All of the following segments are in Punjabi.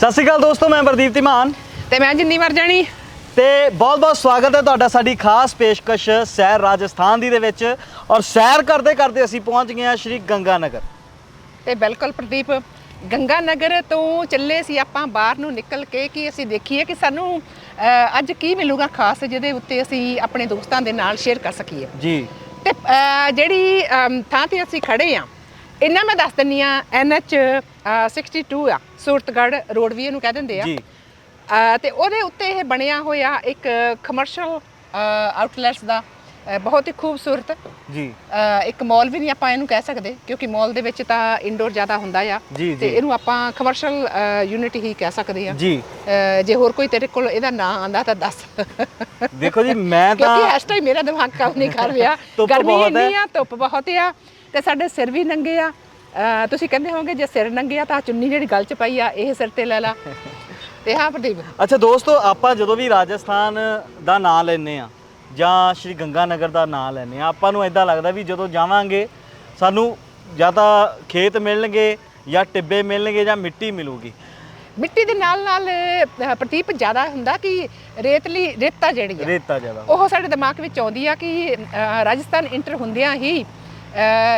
ਸਤਿ ਸ਼੍ਰੀ ਅਕਾਲ ਦੋਸਤੋ ਮੈਂ ਪ੍ਰਦੀਪ ਧੀਮਾਨ। ਤੇ ਮੈਂ ਜਿੰਨੀ ਮਰ ਜਾਣੀ। ਤੇ ਬਹੁਤ-ਬਹੁਤ ਸਵਾਗਤ ਹੈ ਤੁਹਾਡਾ ਸਾਡੀ ਖਾਸ ਪੇਸ਼ਕਸ਼ ਸੈਰ ਰਾਜਸਥਾਨ ਦੀ ਦੇ ਵਿੱਚ। ਔਰ ਸੈਰ ਕਰਦੇ ਕਰਦੇ ਅਸੀਂ ਪਹੁੰਚ ਗਏ ਹਾਂ ਸ਼੍ਰੀ ਗੰਗਾ ਨਗਰ ਤੇ ਬਿਲਕੁਲ ਪ੍ਰਦੀਪ ਗੰਗਾ ਨਗਰ ਤੋਂ ਚੱਲੇ ਸੀ ਆਪਾਂ ਬਾਹਰ ਨੂੰ ਨਿਕਲ ਕੇ ਕਿ ਅਸੀਂ ਦੇਖੀਏ ਕਿ ਸਾਨੂੰ ਅਹ, ਅੱਜ ਕੀ ਮਿਲੂਗਾ ਖਾਸ ਜਿਹਦੇ ਉੱਤੇ ਅਸੀਂ ਆਪਣੇ ਦੋਸਤਾਂ ਦੇ ਨਾਲ ਸ਼ੇਅਰ ਕਰ ਸਕੀਏ। ਜੀ। ਤੇ ਅਹ, ਜਿਹੜੀ ਅਮ, ਥਾਂ ਤੇ ਅਸੀਂ ਖੜੇ ਆ ਇਹਨਾਂ ਮੈਂ ਦੱਸ ਦਿੰਨੀ ਆ NH 62 ਆ ਵੀ ਇਹਨੂੰ ਕਹਿ ਦਿੰਦੇ ਆ। ਜੀ। ਤੇ ਉਹਦੇ ਉੱਤੇ ਇਹ ਬਣਿਆ ਹੋਇਆ ਇੱਕ ਕਮਰਸ਼ੀਅਲ ਆਊਟਲੈਟਸ ਦਾ ਬਹੁਤ ਹੀ ਖੂਬਸੂਰਤ ਜੀ। ਇੱਕ ਮਾਲ ਵੀ ਨਹੀਂ ਆਪਾਂ ਇਹਨੂੰ ਕਹਿ ਸਕਦੇ ਕਿਉਂਕਿ ਮਾਲ ਦੇ ਵਿੱਚ ਤਾਂ ਇਨਡੋਰ ਜ਼ਿਆਦਾ ਹੁੰਦਾ ਆ। ਤੇ। ਇਹਨੂੰ ਆਪਾਂ ਕਮਰਸ਼ੀਅਲ ਯੂਨਿਟ ਹੀ ਕਹਿ ਸਕਦੇ ਆ। ਜੀ। ਜੇ ਹੋਰ ਕੋਈ ਤੇਰੇ ਕੋਲ ਇਹਦਾ ਨਾਂ ਆਂਦਾ ਤਾਂ ਦੱਸ। ਦੇਖੋ ਜੀ ਮੈਂ ਕਿਉਂਕਿ ਤਾਂ ਇਸ ਟਾਈਮ ਮੇਰਾ ਦਿਮਾਗ ਕੰਮ ਨਹੀਂ ਕਰ ਰਿਹਾ। ਗਰਮੀ ਇੰਨੀ। ਆ ਧੁੱਪ ਬਹੁਤ ਆ ਤੇ ਸਾਡੇ ਸਿਰ ਵੀ ਨੰਗੇ ਆ। ਤੁਸੀਂ ਕਹਿੰਦੇ ਹੋਵੋਗੇ ਜੇ ਸਿਰ ਨੰਗੇ ਆ ਤਾਂ ਚੁੰਨੀ ਜਿਹੜੀ ਗਲ 'ਚ ਪਈ ਆ ਇਹ ਸਿਰ ਤੇ ਲੈ ਲਾ। ਤੇ ਹਾਂ ਪ੍ਰਦੀਪ। ਅੱਛਾ ਦੋਸਤੋ ਆਪਾਂ ਜਦੋਂ ਵੀ ਰਾਜਸਥਾਨ ਦਾ ਨਾਂ ਲੈਨੇ ਆ ਜਾਂ ਸ਼੍ਰੀ ਗੰਗਾ ਨਗਰ ਦਾ ਨਾਂ ਲੈਨੇ ਆ ਆਪਾਂ ਨੂੰ ਇਦਾਂ ਲੱਗਦਾ ਵੀ ਜਦੋਂ ਜਾਵਾਂਗੇ ਸਾਨੂੰ ਜਾਂ ਤਾਂ ਖੇਤ ਮਿਲਣਗੇ ਜਾਂ ਟਿੱਬੇ ਮਿਲਣਗੇ ਜਾਂ ਮਿੱਟੀ ਮਿਲੂਗੀ। ਮਿੱਟੀ ਦੇ ਨਾਲ ਨਾਲ ਅ, ਪ੍ਰਦੀਪ ਜ਼ਿਆਦਾ ਹੁੰਦਾ ਕਿ ਰੇਤਲੀ ਰੇਤਾ ਜਿਹੜੀ ਆ ਰੇਤਾ ਜ਼ਿਆਦਾ। ਉਹ ਸਾਡੇ ਦਿਮਾਗ ਵਿੱਚ ਆਉਂਦੀ ਆ ਕਿ ਰਾਜਸਥਾਨ ਇੰਟਰ ਹੁੰਦਿਆਂ ਹੀ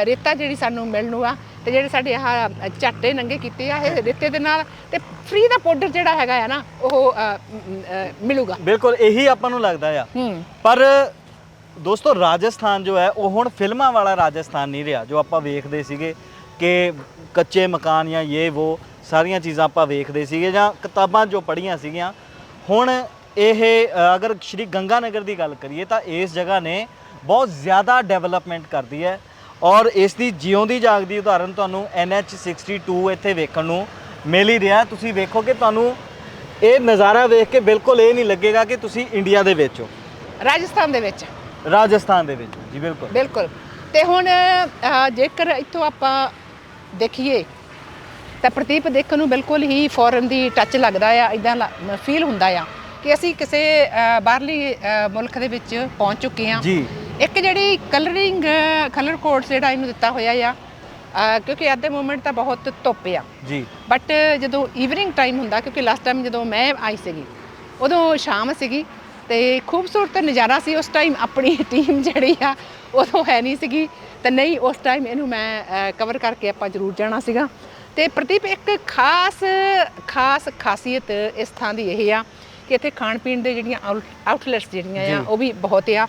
ਰੇਤਾ ਜਿਹੜੀ ਸਾਨੂੰ ਮਿਲਣ ਆ। ਤੇ ਜਿਹੜੇ ਸਾਡੇ ਆਹ ਝਾਟੇ ਨੰਗੇ ਕੀਤੇ ਆ ਇਹ ਰੇਤੇ ਦੇ ਨਾਲ ਤੇ ਫ੍ਰੀ ਦਾ ਪਾਊਡਰ ਜਿਹੜਾ ਹੈਗਾ ਆ ਨਾ ਉਹ ਮਿਲੂਗਾ। ਬਿਲਕੁਲ ਇਹੀ ਆਪਾਂ ਨੂੰ ਲੱਗਦਾ ਆ। ਪਰ ਦੋਸਤੋ ਰਾਜਸਥਾਨ ਜੋ ਹੈ ਉਹ ਹੁਣ ਫਿਲਮਾਂ ਵਾਲਾ ਰਾਜਸਥਾਨ ਨਹੀਂ ਰਿਹਾ ਜੋ ਆਪਾਂ ਵੇਖਦੇ ਸੀਗੇ ਕਿ ਕੱਚੇ ਮਕਾਨ ਜਾਂ ਇਹ ਉਹ ਸਾਰੀਆਂ ਚੀਜ਼ਾਂ ਆਪਾਂ ਵੇਖਦੇ ਸੀਗੇ ਜਾਂ ਕਿਤਾਬਾਂ ਜੋ ਪੜ੍ਹੀਆਂ ਸੀਗੀਆਂ। ਹੁਣ ਇਹ ਅਗਰ ਸ਼੍ਰੀ ਗੰਗਾ ਨਗਰ ਦੀ ਗੱਲ ਕਰੀਏ ਤਾਂ ਇਸ ਜਗ੍ਹਾ ਨੇ ਬਹੁਤ ਜ਼ਿਆਦਾ ਡਿਵੈਲਪਮੈਂਟ ਕਰਦੀ ਹੈ। ਔਰ ਇਸ ਦੀ ਜਿਉਂਦੀ ਜਾਗਦੀ ਉਦਾਹਰਨ ਤੁਹਾਨੂੰ NH62 ਇੱਥੇ ਵੇਖਣ ਨੂੰ ਮਿਲ ਹੀ ਰਿਹਾ। ਤੁਸੀਂ ਵੇਖੋ ਕਿ ਤੁਹਾਨੂੰ ਇਹ ਨਜ਼ਾਰਾ ਵੇਖ ਕੇ ਬਿਲਕੁਲ ਇਹ ਨਹੀਂ ਲੱਗੇਗਾ ਕਿ ਤੁਸੀਂ ਇੰਡੀਆ ਦੇ ਵਿੱਚ ਹੋ। ਰਾਜਸਥਾਨ ਦੇ ਵਿੱਚ। ਰਾਜਸਥਾਨ ਦੇ ਵਿੱਚ ਜੀ ਬਿਲਕੁਲ। ਬਿਲਕੁਲ। ਤੇ ਹੁਣ ਜੇਕਰ ਇੱਥੋਂ ਆਪਾਂ ਦੇਖੀਏ ਤਾਂ ਪ੍ਰਦੀਪ ਦੇਖਣ ਨੂੰ ਬਿਲਕੁਲ ਹੀ ਫੋਰਨ ਦੀ ਟੱਚ ਲੱਗਦਾ ਆ ਇਦਾਂ ਫੀਲ ਹੁੰਦਾ ਆ ਕਿ ਅਸੀਂ ਕਿਸੇ ਬਾਹਰਲੀ ਮੁਲਕ ਦੇ ਵਿੱਚ ਪਹੁੰਚ ਚੁੱਕੇ ਹਾਂ ਜੀ। ਇੱਕ ਜਿਹੜੀ ਕਲਰਿੰਗ ਕਲਰ ਕੋਡਸ ਜਿਹੜਾ ਇਹਨੂੰ ਦਿੱਤਾ ਹੋਇਆ ਆ ਕਿਉਂਕਿ ਐਟ ਦੇ ਮੂਮੈਂਟ ਤਾਂ ਬਹੁਤ ਧੁੱਪ ਆ। ਜੀ। ਬਟ ਜਦੋਂ ਈਵਨਿੰਗ ਟਾਈਮ ਹੁੰਦਾ ਕਿਉਂਕਿ ਲਾਸਟ ਟਾਈਮ ਜਦੋਂ ਮੈਂ ਆਈ ਸੀਗੀ ਉਦੋਂ ਸ਼ਾਮ ਸੀਗੀ ਤੇ ਖੂਬਸੂਰਤ ਨਜ਼ਾਰਾ ਸੀ ਉਸ ਟਾਈਮ ਆਪਣੀ ਟੀਮ ਜਿਹੜੀ ਆ ਉਦੋਂ ਹੈ ਨਹੀਂ ਸੀਗੀ। ਤੇ ਨਹੀਂ ਉਸ ਟਾਈਮ ਇਹਨੂੰ ਮੈਂ ਕਵਰ ਕਰਕੇ ਆਪਾਂ ਜ਼ਰੂਰ ਜਾਣਾ ਸੀਗਾ। ਤੇ ਪ੍ਰਦੀਪ ਇੱਕ ਖਾਸ ਖਾਸ ਖਾਸੀਅਤ ਇਸ ਥਾਂ ਦੀ ਇਹ ਆ ਕਿ ਇੱਥੇ ਖਾਣ ਪੀਣ ਦੇ ਜਿਹੜੀਆਂ ਆਊਟਲੈਟਸ ਜਿਹੜੀਆਂ ਆ। ਉਹ ਵੀ ਬਹੁਤ ਆ।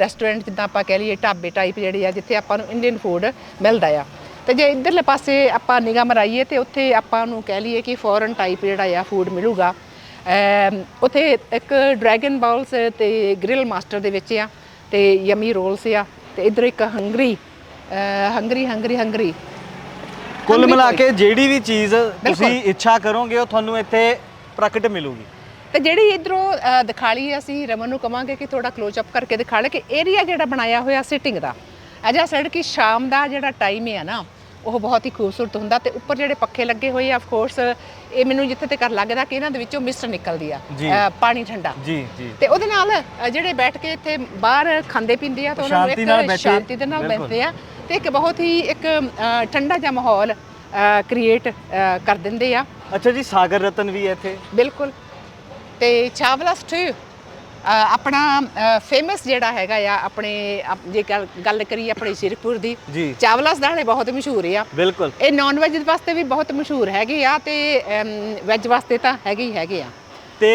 ਰੈਸਟੋਰੈਂਟ ਜਿੱਦਾਂ ਆਪਾਂ ਕਹਿ ਲਈਏ ਢਾਬੇ ਟਾਈਪ ਜਿਹੜੇ ਆ ਜਿੱਥੇ ਆਪਾਂ ਨੂੰ ਇੰਡੀਅਨ ਫੂਡ ਮਿਲਦਾ ਆ। ਤੇ ਜੇ ਇਧਰਲੇ ਪਾਸੇ ਆਪਾਂ ਨਿਗਾਹ ਮਰਾਈਏ ਤੇ ਉੱਥੇ ਆਪਾਂ ਨੂੰ ਕਹਿ ਲਈਏ ਕਿ ਫੋਰਨ ਟਾਈਪ ਜਿਹੜਾ ਆ ਫੂਡ ਮਿਲੂਗਾ। ਉੱਥੇ ਇੱਕ ਡਰੈਗਨ ਬਾਲਸ ਤੇ ਗ੍ਰਿਲ ਮਾਸਟਰ ਦੇ ਵਿੱਚ ਆ ਤੇ ਯਮੀ ਰੋਲਸ ਆ ਤੇ ਇਧਰ ਇੱਕ ਹੰਗਰੀ ਹੰਗਰੀ ਹੰਗਰੀ ਹੰਗਰੀ ਕੁੱਲ ਮਿਲਾ। ਕੇ ਜਿਹੜੀ ਵੀ ਚੀਜ਼ ਤੁਸੀਂ ਇੱਛਾ ਕਰੋਗੇ ਉਹ ਤੁਹਾਨੂੰ ਇੱਥੇ ਪ੍ਰਗਟ ਮਿਲੂਗੀ। ਤੇ ਜਿਹੜੀ ਇਧਰੋਂ ਦਿਖਾਲੀ ਅਸੀਂ ਰਮਨ ਨੂੰ ਕਵਾਂਗੇ ਕਿ ਥੋੜਾ ক্লোਜ਼ ਅਪ ਕਰਕੇ ਦਿਖਾ ਲੈ ਕਿ ਏਰੀਆ ਜਿਹੜਾ ਬਣਾਇਆ ਹੋਇਆ ਸਿਟਿੰਗ ਦਾ ਅਜਾ ਸੜ ਕਿ ਸ਼ਾਮ ਦਾ ਜਿਹੜਾ ਟਾਈਮ ਹੈ ਨਾ ਉਹ ਬਹੁਤ ਹੀ ਖੂਬਸੂਰਤ ਹੁੰਦਾ ਤੇ ਉੱਪਰ ਜਿਹੜੇ ਪੱਖੇ ਲੱਗੇ ਹੋਏ ਆ ਆਫ ਕੋਰਸ ਇਹ ਮੈਨੂੰ ਜਿੱਥੇ ਤੱਕ ਲੱਗਦਾ ਕਿ ਇਹਨਾਂ ਦੇ ਵਿੱਚੋਂ ਮਿਸਟ ਨਿਕਲਦੀ ਆ ਪਾਣੀ ਠੰਡਾ। ਜੀ ਜੀ। ਤੇ ਉਹਦੇ ਨਾਲ ਜਿਹੜੇ ਬੈਠ ਕੇ ਇੱਥੇ ਬਾਹਰ ਖਾਂਦੇ ਪੀਂਦੇ ਆ ਤਾਂ ਉਹਨਾਂ ਨੂੰ ਇੱਕ ਸ਼ਾਂਤੀ ਦੇ ਨਾਲ। ਬੈਠਦੇ ਆ ਤੇ ਇੱਕ ਬਹੁਤ ਹੀ ਇੱਕ ਠੰਡਾ ਜਿਹਾ ਮਾਹੌਲ ਕ੍ਰੀਏਟ ਕਰ ਦਿੰਦੇ ਆ। ਅੱਛਾ ਜੀ ਸਾਗਰ ਰਤਨ ਵੀ ਇੱਥੇ। ਬਿਲਕੁਲ। ਤੇ ਚਾਵਲਾ ਸਟੂ ਆਪਣਾ ਫੇਮਸ ਜਿਹੜਾ ਹੈਗਾ ਆ ਆਪਣੇ ਆਪ- ਜੇ ਗੱਲ- ਕਰੀਏ ਆਪਣੇ ਸਿਰਪੁਰ ਦੀ ਚਾਵਲਾਸ ਦਾਣੇ ਬਹੁਤ ਮਸ਼ਹੂਰ ਆ। ਬਿਲਕੁਲ। ਇਹ ਨਾਨ ਵੈਜ ਵਾਸਤੇ ਵੀ ਬਹੁਤ ਮਸ਼ਹੂਰ ਹੈਗੇ ਆ ਤੇ ਵੈਜ ਵਾਸਤੇ ਤਾਂ ਹੈਗੇ ਹੀ ਹੈਗੇ ਆ। ਤੇ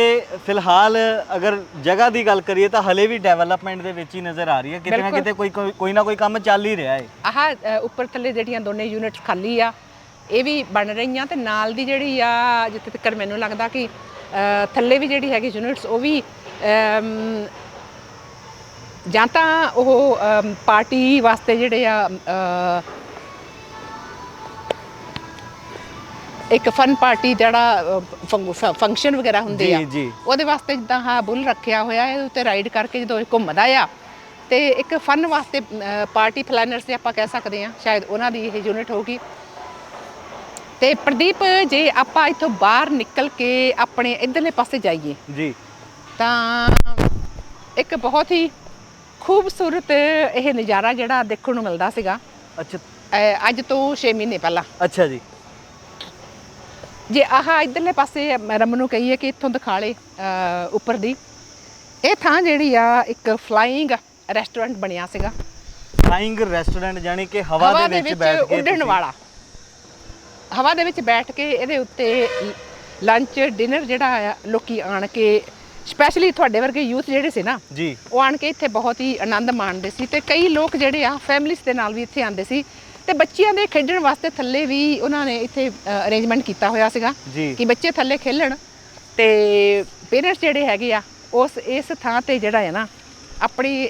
ਫਿਲਹਾਲ ਅਗਰ ਜਗ੍ਹਾ ਦੀ ਗੱਲ ਕਰੀਏ ਤਾਂ ਹਲੇ ਵੀ ਡਿਵੈਲਪਮੈਂਟ ਦੇ ਵਿੱਚ ਹੀ ਨਜ਼ਰ ਆ ਰਹੀ ਹੈ। ਕਿਤੇ ਨਾ। ਕਿਤੇ ਕੋਈ ਕੋਈ- ਨਾ ਕੋਈ ਕੰਮ ਚੱਲ ਹੀ ਰਿਹਾ ਹੈ। ਆਹ ਉੱਪਰ ਥੱਲੇ ਜਿਹੜੀਆਂ ਦੋਨੇ ਯੂਨਿਟਸ ਖਾਲੀ ਆ ਇਹ ਵੀ ਬਣ ਰਹੀਆਂ ਤੇ ਨਾਲ ਦੀ ਜਿਹੜੀ ਆ ਜਿੱਥੇ ਤੱਕ ਮੈਨੂੰ ਲੱਗਦਾ ਕਿ ਥੱਲੇ ਵੀ ਜਿਹੜੀ ਹੈਗੀ ਯੂਨਿਟਸ ਉਹ ਵੀ ਜਾਂ ਤਾਂ ਉਹ ਪਾਰਟੀ ਵਾਸਤੇ ਜਿਹੜੇ ਆ ਇੱਕ ਫਨ ਪਾਰਟੀ ਜਿਹੜਾ ਫੰਕਸ਼ਨ ਵਗੈਰਾ ਹੁੰਦੇ ਆ। ਉਹਦੇ ਵਾਸਤੇ ਜਿੱਦਾਂ ਹਾਂ ਬੁੱਲ ਰੱਖਿਆ ਹੋਇਆ ਹੈ ਉੱਤੇ ਰਾਈਡ ਕਰਕੇ ਜਦੋਂ ਘੁੰਮਦਾ ਆ ਤੇ ਇੱਕ ਫਨ ਵਾਸਤੇ ਪਾਰਟੀ ਪਲੈਨਰਸ ਤੇ ਆਪਾਂ ਕਹਿ ਸਕਦੇ ਆ ਸ਼ਾਇਦ ਉਹਨਾਂ ਦੀ ਇਹ ਯੂਨਿਟ ਹੋਗੀ ਤੇ ਪ੍ਰਦੀਪ ਜੇ ਆਪਾਂ ਇੱਥੋਂ ਬਾਹਰ ਨਿਕਲ ਕੇ ਆਪਣੇ ਇਧਰਲੇ ਪਾਸੇ ਜਾਈਏ ਜੀ। ਤਾਂ ਇੱਕ ਬਹੁਤ ਹੀ ਖੂਬਸੂਰਤ ਇਹ ਨਜ਼ਾਰਾ ਜਿਹੜਾ ਦੇਖਣ ਨੂੰ ਮਿਲਦਾ ਸੀਗਾ। ਅੱਛਾ। ਅਹ ਅੱਜ ਤੋਂ 6 ਮਹੀਨੇ ਪਹਿਲਾਂ। ਅੱਛਾ ਜੀ। ਜੇ ਆਹ ਇਧਰਲੇ ਪਾਸੇ ਰਮ ਨੂੰ ਕਹੀਏ ਕਿ ਇੱਥੋਂ ਦਿਖਾਲੇ ਅਹ, ਉੱਪਰ ਦੀ ਇਹ ਥਾਂ ਜਿਹੜੀ ਆ ਇੱਕ ਫਲਾਈਂਗ ਰੈਸਟੋਰੈਂਟ ਬਣਿਆ ਸੀਗਾ। ਫਲਾਈਂਗ ਰੈਸਟੋਰੈਂਟ ਜਾਨੀ ਕਿ ਹਵਾ ਦੇ ਵਿੱਚ ਬੈਠ ਕੇ ਉੱਡਣ ਤੁਸੀਂ- ਵਾਲਾ। ਹਵਾ ਦੇ ਵਿੱਚ ਬੈਠ ਕੇ ਇਹਦੇ ਉੱਤੇ ਲੰਚ ਡਿਨਰ ਜਿਹੜਾ ਆ ਲੋਕੀ ਆਣ ਕੇ ਸਪੈਸ਼ਲੀ ਤੁਹਾਡੇ ਵਰਗੇ ਯੂਥ ਜਿਹੜੇ ਸੀ ਨਾ ਜੀ। ਉਹ ਆਣ ਕੇ ਇੱਥੇ ਬਹੁਤ ਹੀ ਆਨੰਦ ਮਾਣਦੇ ਸੀ ਤੇ ਕਈ ਲੋਕ ਜਿਹੜੇ ਆ ਫੈਮਿਲੀਜ਼ ਦੇ ਨਾਲ ਵੀ ਇੱਥੇ ਆਉਂਦੇ ਸੀ ਤੇ ਬੱਚਿਆਂ ਦੇ ਖੇਡਣ ਵਾਸਤੇ ਥੱਲੇ ਵੀ ਉਹਨਾਂ ਨੇ ਇੱਥੇ ਅਰੇਂਜਮੈਂਟ ਕੀਤਾ ਹੋਇਆ ਸੀਗਾ ਕਿ ਬੱਚੇ ਥੱਲੇ ਖੇਲਣ ਤੇ ਪੇਰੈਂਟਸ ਜਿਹੜੇ ਹੈਗੇ ਆ ਉਸ ਇਸ ਥਾਂ ਤੇ ਜਿਹੜਾ ਹੈ ਨਾ ਆਪਣੀ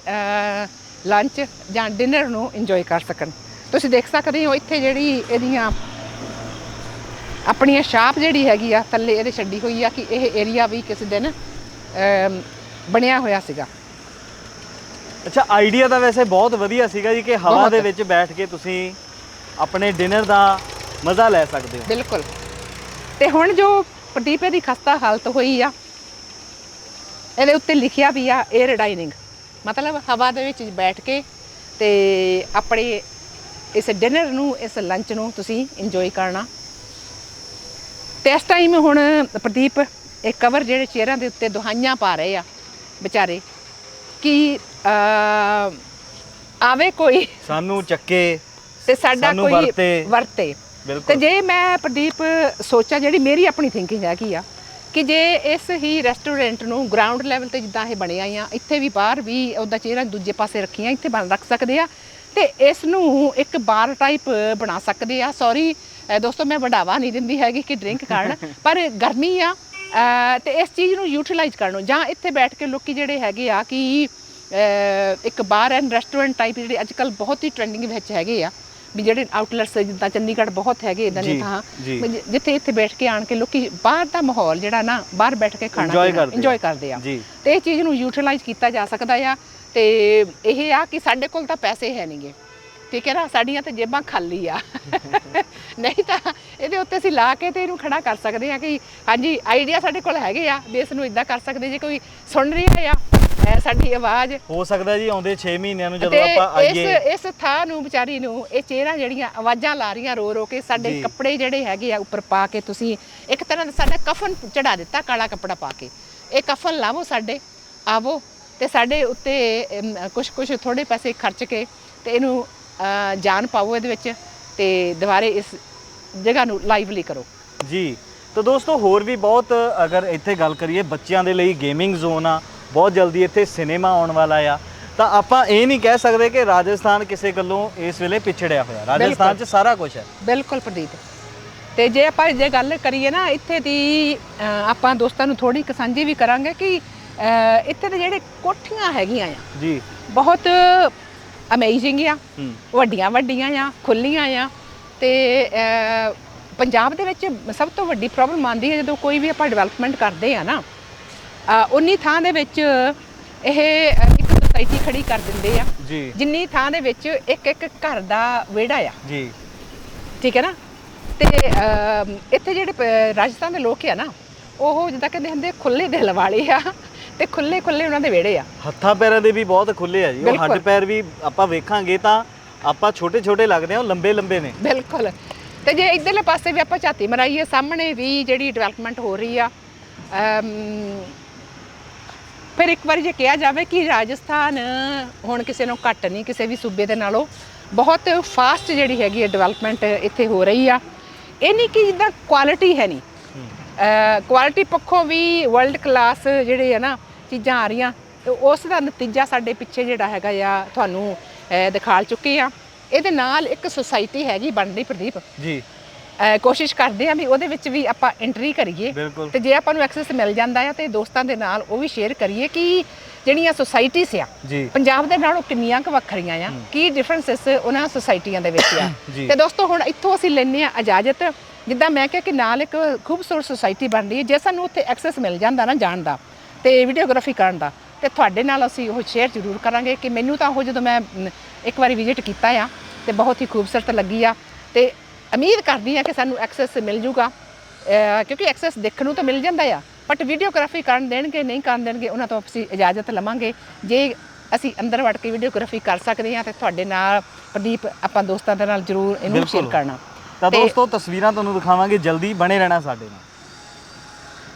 ਲੰਚ ਜਾਂ ਡਿਨਰ ਨੂੰ ਇੰਜੋਏ ਕਰ ਸਕਣ। ਤੁਸੀਂ ਦੇਖ ਸਕਦੇ ਹੋ ਇੱਥੇ ਜਿਹੜੀ ਇਹਦੀਆਂ ਆਪਣੀਆਂ ਸ਼ਾਪ ਜਿਹੜੀ ਹੈਗੀ ਆ ਥੱਲੇ ਇਹਦੇ ਛੱਡੀ ਹੋਈ ਆ ਕਿ ਇਹ ਏਰੀਆ ਵੀ ਕਿਸੇ ਦਿਨ ਬਣਿਆ ਹੋਇਆ ਸੀਗਾ। ਅੱਛਾ ਆਈਡੀਆ ਤਾਂ ਵੈਸੇ ਬਹੁਤ ਵਧੀਆ ਸੀਗਾ ਜੀ ਕਿ ਹਵਾ। ਦੇ ਵਿੱਚ ਬੈਠ ਕੇ ਤੁਸੀਂ ਆਪਣੇ ਡਿਨਰ ਦਾ ਮਜ਼ਾ ਲੈ ਸਕਦੇ ਹੋ। ਬਿਲਕੁਲ। ਤੇ ਹੁਣ ਜੋ ਪ੍ਰਦੀਪ ਦੀ ਖਸਤਾ ਹਾਲਤ ਹੋਈ ਆ ਇਹਦੇ ਉੱਤੇ ਲਿਖਿਆ ਵੀ ਆ 에ਅਰ ਡਾਈਨਿੰਗ ਮਤਲਬ ਹਵਾ ਦੇ ਵਿੱਚ ਬੈਠ ਕੇ ਤੇ ਆਪਣੇ ਇਸ ਡਿਨਰ ਨੂੰ ਇਸ ਲੰਚ ਨੂੰ ਤੁਸੀਂ ਇੰਜੋਏ ਕਰਨਾ। ਤੇ ਇਸ ਟਾਈਮ ਹੁਣ ਪ੍ਰਦੀਪ ਇਹ ਕਵਰ ਜਿਹੜੇ ਚਿਹਰਿਆਂ ਦੇ ਉੱਤੇ ਦੁਹਾਈਆਂ ਪਾ ਰਹੇ ਆ ਵਿਚਾਰੇ ਕਿ ਆਵੇ ਕੋਈ। ਸਾਨੂੰ ਚੱਕੇ ਤੇ ਸਾਡਾ ਕੋਈ ਵਰਤੇ। ਤੇ ਜੇ ਮੈਂ ਪ੍ਰਦੀਪ ਸੋਚਾਂ ਜਿਹੜੀ ਮੇਰੀ ਆਪਣੀ ਥਿੰਕਿੰਗ ਹੈਗੀ ਆ ਕਿ ਜੇ ਇਸ ਹੀ ਰੈਸਟੋਰੈਂਟ ਨੂੰ ਗਰਾਊਂਡ ਲੈਵਲ ਤੇ ਜਿੱਦਾਂ ਇਹ ਬਣਿਆ ਆ ਇੱਥੇ ਵੀ ਬਾਹਰ ਵੀ ਉਹਦਾ ਚਿਹਰਾ ਦੂਜੇ ਪਾਸੇ ਰੱਖੀਆਂ ਇੱਥੇ ਬਣ ਰੱਖ ਸਕਦੇ ਆ ਤੇ ਇਸ ਨੂੰ ਇੱਕ ਬਾਰ ਟਾਈਪ ਬਣਾ ਸਕਦੇ ਆ। ਸੌਰੀ ਦੋਸਤੋ ਮੈਂ ਵਡਾਵਾ ਨਹੀਂ ਦਿੰਦੀ ਹੈਗੀ ਕਿ ਡਰਿੰਕ ਕਰਨ ਪਰ ਗਰਮੀ ਆ ਤੇ ਇਸ ਚੀਜ਼ ਨੂੰ ਯੂਟਿਲਾਈਜ਼ ਕਰਨ ਨੂੰ ਜਾਂ ਇੱਥੇ ਬੈਠ ਕੇ ਲੋਕੀ ਜਿਹੜੇ ਹੈਗੇ ਆ ਕਿ ਇੱਕ ਬਾਰ ਐਂਡ ਰੈਸਟੋਰੈਂਟ ਟਾਈਪ ਜਿਹੜੇ ਅੱਜ ਕੱਲ ਬਹੁਤ ਹੀ ਟ੍ਰੈਂਡਿੰਗ ਵਿੱਚ ਹੈਗੇ ਆ ਵੀ ਜਿਹੜੇ ਆਊਟਲੈਟਸ ਜਿੱਦਾਂ ਚੰਡੀਗੜ੍ਹ ਬਹੁਤ ਹੈਗੇ ਇਦਾਂ ਦੇ ਥਾਂ ਜਿੱਥੇ ਇੱਥੇ ਬੈਠ ਕੇ ਆਣ ਕੇ ਲੋਕੀ ਬਾਹਰ ਦਾ ਮਾਹੌਲ ਜਿਹੜਾ ਨਾ ਬਾਹਰ ਬੈਠ ਕੇ ਖਾਣਾ। ਇੰਜੋਏ ਕਰਦੇ ਆ। ਤੇ ਇਹ ਚੀਜ਼ ਨੂੰ ਯੂਟਿਲਾਈਜ਼ ਕੀਤਾ ਜਾ ਸਕਦਾ ਆ ਤੇ ਇਹ ਆ ਕਿ ਸਾਡੇ ਕੋਲ ਤਾਂ ਪੈਸੇ ਹੈ ਨਹੀਂਗੇ ਠੀਕ ਹੈ ਨਾ ਸਾਡੀਆਂ ਤੇ ਜੇਬਾਂ ਖਾਲੀ ਆ। ਨਹੀਂ ਤਾਂ ਇਹਦੇ ਉੱਤੇ ਅਸੀਂ ਲਾ ਕੇ ਤੇ ਇਹਨੂੰ ਖੜਾ ਕਰ ਸਕਦੇ ਆ ਕਿ ਹਾਂਜੀ ਆਈਡੀਆ ਸਾਡੇ ਕੋਲ ਹੈਗੇ ਆ ਵੀ ਇਸ ਨੂੰ ਇਦਾਂ ਕਰ ਸਕਦੇ ਜੇ ਕੋਈ ਸੁਣ ਰਿਹਾ ਆ ਅਹ ਸਾਡੀ ਆਵਾਜ਼। ਹੋ ਸਕਦਾ ਜੀ ਆਉਂਦੇ 6 ਮਹੀਨਿਆਂ ਨੂੰ ਜਦੋਂ ਆਪਾਂ ਇਸ ਆਈਏ। ਇਸ ਥਾਂ ਨੂੰ ਵਿਚਾਰੀ ਨੂੰ ਇਹ ਚਿਹਰਾ ਜਿਹੜੀਆਂ ਆਵਾਜ਼ਾਂ ਲਾ ਰਹੀਆਂ ਰੋ ਰੋ ਕੇ ਸਾਡੇ। ਕੱਪੜੇ ਜਿਹੜੇ ਹੈਗੇ ਆ ਉੱਪਰ ਪਾ ਕੇ ਤੁਸੀਂ ਇੱਕ ਤਰ੍ਹਾਂ ਦਾ ਸਾਡਾ ਕਫਨ ਚੜਾ ਦਿੱਤਾ ਕਾਲਾ ਕੱਪੜਾ ਪਾ ਕੇ। ਇਹ ਕਫਨ ਲਾਵੋ ਸਾਡੇ ਆਵੋ ਤੇ ਸਾਡੇ ਉੱਤੇ ਕੁਝ ਕੁਝ ਥੋੜੇ ਪੈਸੇ ਖਰਚ ਕੇ ਤੇ ਇਹਨੂੰ ਜਾਨ ਪਾਵੋ ਇਹਦੇ ਵਿੱਚ ਤੇ ਦੁਬਾਰੇ ਇਸ ਜਗ੍ਹਾ ਨੂੰ ਲਾਈਵਲੀ ਕਰੋ। ਜੀ ਤਾਂ ਦੋਸਤੋ ਹੋਰ ਵੀ ਬਹੁਤ ਅਗਰ ਇੱਥੇ ਗੱਲ ਕਰੀਏ ਬੱਚਿਆਂ ਦੇ ਲਈ ਗੇਮਿੰਗ ਜ਼ੋਨ ਆ ਬਹੁਤ ਜਲਦੀ ਇੱਥੇ ਸਿਨੇਮਾ ਆਉਣ ਵਾਲਾ ਆ। ਤਾਂ ਆਪਾਂ ਇਹ ਨਹੀਂ ਕਹਿ ਸਕਦੇ ਕਿ ਰਾਜਸਥਾਨ ਕਿਸੇ ਗੱਲੋਂ ਇਸ ਵੇਲੇ ਪਿਛੜਿਆ ਹੋਇਆ। ਰਾਜਸਥਾਨ 'ਚ ਸਾਰਾ ਕੁਝ ਹੈ। ਬਿਲਕੁਲ ਪ੍ਰਦੀਪ। ਤੇ ਜੇ ਆਪਾਂ ਜੇ ਗੱਲ ਕਰੀਏ ਨਾ ਇੱਥੇ ਦੀ ਆਪਾਂ ਦੋਸਤਾਂ ਨੂੰ ਥੋੜੀ ਸਾਂਝੀ ਵੀ ਕਰਾਂਗੇ ਕਿ ਇੱਥੇ ਦੇ ਜਿਹੜੇ ਕੋਠੀਆਂ ਹੈਗੀਆਂ ਆ ਜੀ। ਬਹੁਤ ਅਮੇਜ਼ਿੰਗ ਆ। ਵੱਡੀਆਂ ਵੱਡੀਆਂ ਆ ਖੁੱਲੀਆਂ ਆ। ਤੇ ਪੰਜਾਬ ਦੇ ਵਿੱਚ ਸਭ ਤੋਂ ਵੱਡੀ ਪ੍ਰੋਬਲਮ ਆਉਂਦੀ ਹੈ ਜਦੋਂ ਕੋਈ ਵੀ ਆਪਾਂ ਡਿਵੈਲਪਮੈਂਟ ਕਰਦੇ ਆ ਨਾ ਉਨੀ ਥਾਂ ਦੇ ਵਿੱਚ ਇਹ ਇੱਕ ਸੁਸਾਇਟੀ ਖੜੀ ਕਰ ਦਿੰਦੇ ਆ। ਜਿੰਨੀ ਥਾਂ ਦੇ ਵਿੱਚ ਇੱਕ ਇੱਕ ਘਰ ਦਾ ਵਿਹੜਾ ਆ। ਜੀ। ਠੀਕ ਹੈ ਨਾ? ਤੇ ਇੱਥੇ ਜਿਹੜੇ ਰਾਜਸਥਾਨ ਦੇ ਲੋਕ ਆ ਨਾ ਉਹ ਜਿੱਦਾਂ ਕਹਿੰਦੇ ਹੁੰਦੇ ਖੁੱਲੇ ਦਿਲ ਵਾਲੇ ਆ। ਤੇ ਖੁੱਲੇ ਖੁੱਲੇ ਉਹਨਾਂ ਦੇ ਵਿਹੜੇ ਆ। ਹੱਥਾਂ ਪੈਰਾਂ ਦੇ ਵੀ ਬਹੁਤ ਖੁੱਲੇ ਆ ਜੀ। ਉਹ। ਹੱਡ ਪੈਰ ਵੀ ਆਪਾਂ ਵੇਖਾਂਗੇ ਤਾਂ ਆਪਾਂ ਛੋਟੇ ਛੋਟੇ ਲੱਗਦੇ ਆ ਉਹ ਲੰਬੇ ਲੰਬੇ ਨੇ। ਬਿਲਕੁਲ। ਤੇ ਜੇ ਇਧਰਲੇ ਪਾਸੇ ਵੀ ਆਪਾਂ ਝਾਤੀ ਮਰਾਈਏ ਸਾਹਮਣੇ ਵੀ ਜਿਹੜੀ ਡਿਵੈਲਪਮੈਂਟ ਹੋ ਰਹੀ ਆ ਫਿਰ ਇੱਕ ਵਾਰੀ ਜੇ ਕਿਹਾ ਜਾਵੇ ਕਿ ਰਾਜਸਥਾਨ ਹੁਣ ਕਿਸੇ ਨੂੰ ਘੱਟ ਨਹੀਂ ਕਿਸੇ ਵੀ ਸੂਬੇ ਦੇ ਨਾਲੋਂ ਬਹੁਤ ਫਾਸਟ ਜਿਹੜੀ ਹੈਗੀ ਹੈ ਡਿਵੈਲਪਮੈਂਟ ਇੱਥੇ ਹੋ ਰਹੀ ਆ। ਇਹ ਨਹੀਂ ਕਿ ਜਿੱਦਾਂ ਕੁਆਲਿਟੀ ਹੈ ਨਹੀਂ। ਕੁਆਲਿਟੀ ਪੱਖੋਂ ਵੀ ਵਰਲਡ ਕਲਾਸ ਜਿਹੜੇ ਆ ਨਾ ਚੀਜ਼ਾਂ ਆ ਰਹੀਆਂ ਤੇ ਉਸ ਦਾ ਨਤੀਜਾ ਸਾਡੇ ਪਿੱਛੇ ਜਿਹੜਾ ਹੈਗਾ ਆ ਤੁਹਾਨੂੰ ਦਿਖਾਲ ਚੁੱਕੇ ਆ। ਇਹਦੇ ਨਾਲ ਇੱਕ ਸੁਸਾਇਟੀ ਹੈਗੀ ਬਣ ਰਹੀ ਪ੍ਰਦੀਪ। ਜੀ। ਕੋਸ਼ਿਸ਼ ਕਰਦੇ ਆ ਵੀ ਉਹਦੇ ਵਿੱਚ ਵੀ ਆਪਾਂ ਐਂਟਰੀ ਕਰੀਏ। ਤੇ ਜੇ ਆਪਾਂ ਨੂੰ ਐਕਸੈਸ ਮਿਲ ਜਾਂਦਾ ਆ ਤੇ ਦੋਸਤਾਂ ਦੇ ਨਾਲ ਉਹ ਵੀ ਸ਼ੇਅਰ ਕਰੀਏ ਕਿ ਜਿਹੜੀਆਂ ਸੁਸਾਇਟੀਜ਼ ਆ ਪੰਜਾਬ ਦੇ ਨਾਲੋਂ ਕਿੰਨੀਆਂ ਕੁ ਵੱਖਰੀਆਂ ਆ ਕੀ ਡਿਫਰੈਂਸਸ ਉਹਨਾਂ ਸੁਸਾਇਟੀਆਂ ਦੇ ਵਿੱਚ ਆ। ਤੇ ਦੋਸਤੋ ਹੁਣ ਇੱਥੋਂ ਅਸੀਂ ਲੈਨੇ ਆ ਇਜਾਜ਼ਤ ਜਿੱਦਾਂ ਮੈਂ ਕਿਹਾ ਕਿ ਨਾਲ ਇੱਕ ਖੂਬਸੂਰਤ ਸੁਸਾਇਟੀ ਬਣ ਰਹੀ ਹੈ ਜੇ ਸਾਨੂੰ ਉੱਥੇ ਐਕਸੈਸ ਮਿਲ ਜਾਂਦਾ ਨਾ ਜਾਣ ਦਾ। ਤੇ ਵੀਡੀਓਗ੍ਰਾਫੀ ਕਰਨ ਦਾ। ਤੇ ਤੁਹਾਡੇ ਨਾਲ ਅਸੀਂ ਉਹ ਸ਼ੇਅਰ ਜ਼ਰੂਰ ਕਰਾਂਗੇ ਕਿ ਮੈਨੂੰ ਤਾਂ ਉਹ ਜਦੋਂ ਮੈਂ ਇੱਕ ਵਾਰੀ ਵਿਜ਼ਿਟ ਕੀਤਾ ਆ ਤੇ ਬਹੁਤ ਹੀ ਖੂਬਸੂਰਤ ਲੱਗੀ ਆ। ਤੇ ਉਮੀਦ ਕਰਦੀ ਆ ਕਿ ਸਾਨੂੰ ਐਕਸੈਸ ਮਿਲ ਜੂਗਾ। ਕਿਉਂਕਿ ਐਕਸੈਸ ਦੇਖਣ ਨੂੰ ਤਾਂ ਮਿਲ ਜਾਂਦਾ ਆ। ਬਟ ਵੀਡੀਓਗ੍ਰਾਫੀ ਕਰਨ ਦੇਣਗੇ ਨਹੀਂ ਕਰਨ ਦੇਣਗੇ ਉਹਨਾਂ ਤੋਂ ਅਸੀਂ ਇਜਾਜ਼ਤ ਲਵਾਂਗੇ। ਜੇ ਅਸੀਂ ਅੰਦਰ ਵੜ ਕੇ ਵੀਡੀਓਗ੍ਰਾਫੀ ਕਰ ਸਕਦੇ ਹਾਂ ਤੇ ਤੁਹਾਡੇ ਨਾਲ ਪ੍ਰਦੀਪ ਆਪਾਂ ਦੋਸਤਾਂ ਦੇ ਨਾਲ ਜ਼ਰੂਰ ਇਹਨੂੰ ਸ਼ੇਅਰ। ਕਰਨਾ। ਤੇ- ਦੋਸਤੋ ਤਸਵੀਰਾਂ ਤੁਹਾਨੂੰ ਦਿਖਾਵਾਂਗੇ। ਜਲਦੀ ਬਣੇ ਰਹਿਣਾ ਸਾਡੇ ਨਾਲ।